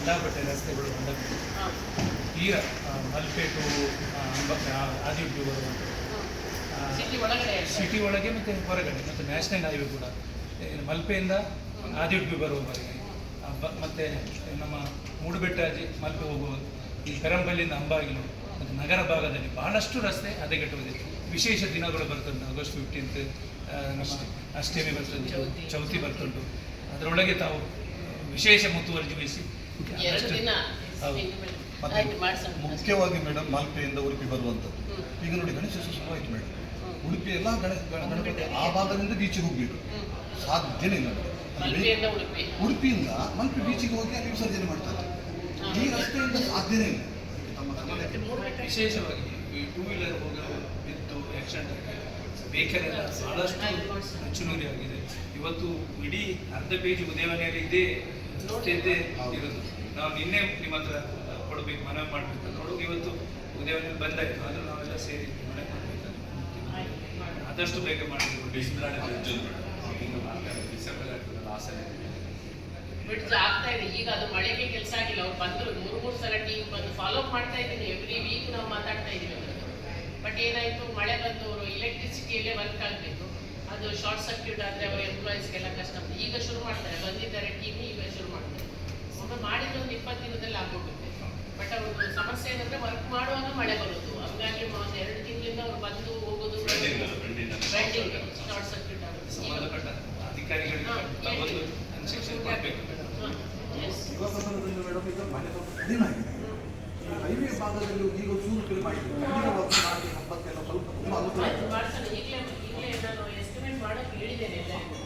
ಸಿಕ್ಕಾಪಟ್ಟೆ ರಸ್ತೆಗಳು ಬಂದಿವೆ ಈಗ ಮಲ್ಪೆ ಟು ಆ, ಅಂಬ- ಆ, ಆದಿಯುಡ್ಡು ಬರುವಂಥ ಸಿಟಿ ಒಳಗೆ ಮತ್ತು ಹೊರಗಡೆ ಮತ್ತು ನ್ಯಾಷನಲ್ ಹೈವೇ ಕೂಡ. ಮಲ್ಪೆಯಿಂದ ಆದಿಯುಡ್ಬಿ ಬರುವವರೆಗೆ ಮತ್ತು ನಮ್ಮ ಮೂಡುಬೆಟ್ಟಾಜಿ ಮಲ್ಪೆ ಹೋಗುವ ಈ ಪೆರಂಬಲ್ಲಿಂದ ಅಂಬಾಗಿಲು ಮತ್ತು ನಗರ ಭಾಗದಲ್ಲಿ ಬಹಳಷ್ಟು ರಸ್ತೆ ಹದಗೆಟ್ಟುವುದಿದೆ ವಿಶೇಷ ದಿನಗಳು ಬರ್ತುಂಟು ಆಗಸ್ಟ್ ಫಿಫ್ಟೀನ್ತ್ ನಮ್ಮ ಅಷ್ಟಮಿ ಬರ್ತದೆ. ಚೌತಿ ಬರ್ತುಂಟು. ಅದರೊಳಗೆ ತಾವು ವಿಶೇಷ ಮುತುವರ್ಜಿ ವಹಿಸಿ ಎರಡು ದಿನ ಮುಖ್ಯವಾಗಿ ಮೇಡಮ್ ಮಾಲ್ಪೆಯಿಂದ ಉಡುಪಿ ಬರುವಂಥದ್ದು. ಈಗ ನೋಡಿ ಶುರು ಆಯ್ತು ಮೇಡಮ್. ಉಡುಪಿ ಎಲ್ಲ ಗಣ ಗಣ- ಗಣಪತಿ ಆ ಭಾಗದಿಂದ ಬೀಚಿಗೆ ಹೋಗ್ಬೇಕು. ಸಾಧ್ಯ ಸಾಧ್ಯನೇ ಇಲ್ಲ ಉಡುಪಿಯಿಂದ ಮಲ್ಪೆ ಬೀಚಿಗೆ ಹೋಗಿ ಅಲ್ಲಿ ವಿಸರ್ಜನೆ ಮಾಡ್ತಾರೆ. ಈ ರಸ್ತೆಯಿಂದ ಸಾಧ್ಯನೇ ಇಲ್ಲ. ವಿಶೇಷವಾಗಿ ಈ ಟೂ ವೀಲರ್ ಹೋಗಲು ಬಿದ್ದು ಆಕ್ಸಿಡೆಂಟ್ ಎಲ್ಲ ಬಹಳಷ್ಟು ಚುನೂರಿ ಆಗಿದೆ. ಇವತ್ತು ಇಡೀ ಅರ್ಧ ಪೇಜ್ ಉದಯವನೆಯಲ್ಲಿ ಇದೇ ಸ್ಥಿತಿ ಇರುತ್ತೆ ನಾವು ನಿನ್ನೆ ನಿಮ್ಮ ಹತ್ರ ಕೊಡಬೇಕು ಮನವಿ ಮಾಡಬೇಕು ನೋಡು ಇವತ್ತು ಉದಯವಾಣಿಯಲ್ಲಿ ಬಂದಾಯಿತು ಆದರೂ ನಾವೆಲ್ಲ ಸೇರಿ ಮನವಿ ಮಾಡಬೇಕಂತ ಆದಷ್ಟು ಬೇಗ ಮಾಡಬೇಕು ಬಿಡ್ಸ್ ಆಗ್ತಾ ಇದೆ. ಈಗ ಅದು ಮಳೆಗೆ ಕೆಲಸ ಆಗಿಲ್ಲ. ಅವ್ರು ಬಂದ್ರು ಮೂರು ಮೂರು ಸಲ ಟೀಮ್ ಬಂದು ಫಾಲೋ ಅಪ್ ಮಾಡ್ತಾ ಇದ್ದೀನಿ. ಎವ್ರಿ ವೀಕ್ ನಾವು ಮಾತಾಡ್ತಾ ಇದೀವಿ ಬಟ್ ಏನಾಯ್ತು? ಮಳೆ ಬಂದು ಅವರು ಇಲೆಕ್ಟ್ರಿಸಿಟಿಯಲ್ಲೇ ವರ್ಕ್ ಆಗಬೇಕು. ಅದು ಶಾರ್ಟ್ ಸರ್ಕ್ಯೂಟ್ ಆದರೆ ಅವರ ಎಂಪ್ಲಾಯೀಸ್ಗೆಲ್ಲ ಕಷ್ಟ ಈಗ ಶುರು ಮಾಡ್ತಾರೆ. ಬಂದಿದ್ದಾರೆ ಟೀಮ್ ಈಗ ಶುರು ಮಾಡ್ತಾರೆ. ಶಾರ್ಟ್ ಸರ್ಕ್ಯೂಟ್ ಹೈವೇ ಭಾಗದಲ್ಲಿ ಈಗ ಚೂರು ಕಡಿಮೆ ಆಗಿದೆ ಸ್ವಲ್ಪ ತುಂಬಾ ಅನುಕೂಲ ಈಗಲೇ ನಾನು ಎಸ್ಟಿಮೇಟ್ ಮಾಡಕ್ಕೆ ಹೇಳಿದ್ದೇನೆ